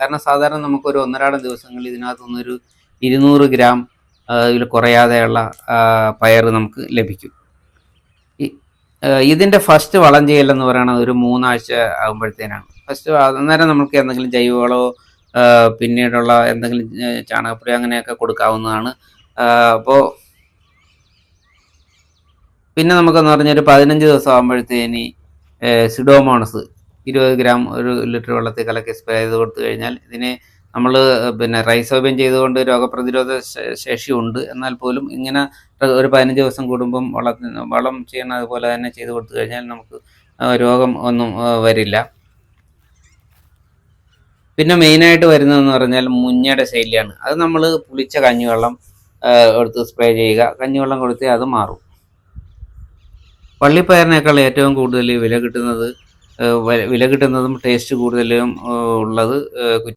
കാരണം സാധാരണ നമുക്കൊരു ഒന്നരാടം ദിവസങ്ങളിൽ ഇതിനകത്തുനിന്നൊരു ഇരുന്നൂറ് ഗ്രാം ഇതിൽ കുറയാതെയുള്ള പയർ നമുക്ക് ലഭിക്കും. ഇതിന്റെ ഫസ്റ്റ് വളം ചെയ്യലെന്ന് പറയുന്നത് ഒരു മൂന്നാഴ്ച ആകുമ്പോഴത്തേനാണ്. ഫസ്റ്റ് അന്നേരം നമുക്ക് എന്തെങ്കിലും ജൈവവളമോ പിന്നീടുള്ള എന്തെങ്കിലും ചാണകപ്പൊടി അങ്ങനെയൊക്കെ കൊടുക്കാവുന്നതാണ്. അപ്പോൾ പിന്നെ നമുക്കെന്ന് പറഞ്ഞാൽ ഒരു പതിനഞ്ച് ദിവസം ആകുമ്പോഴത്തേന് സിഡോമോണസ് ഇരുപത് ഗ്രാം ഒരു ലിറ്റർ വെള്ളത്തിൽ കലക്കി സ്പ്രേ ചെയ്ത് കൊടുത്തു കഴിഞ്ഞാൽ ഇതിനെ നമ്മൾ പിന്നെ റൈസോബിയം ചെയ്തുകൊണ്ട് രോഗപ്രതിരോധ ശേഷി ശേഷിയുണ്ട് എന്നാൽ പോലും ഇങ്ങനെ ഒരു പതിനഞ്ച് ദിവസം കൂടുമ്പം വളത്തിന് വളം ചെയ്യണ അതുപോലെ തന്നെ ചെയ്തു കൊടുത്തു കഴിഞ്ഞാൽ നമുക്ക് രോഗം ഒന്നും വരില്ല. പിന്നെ മെയിനായിട്ട് വരുന്നതെന്ന് പറഞ്ഞാൽ മുഞ്ഞയുടെ ശൈലിയാണ്. അത് നമ്മൾ പുളിച്ച കഞ്ഞിവെള്ളം എടുത്ത് സ്പ്രേ ചെയ്യുക. കഞ്ഞിവെള്ളം കൊടുത്തേ അത് മാറും. പള്ളിപ്പയറിനേക്കാൾ ഏറ്റവും കൂടുതൽ വില കിട്ടുന്നത് വില കിട്ടുന്നതും ടേസ്റ്റ് കൂടുതലും ഉള്ളത്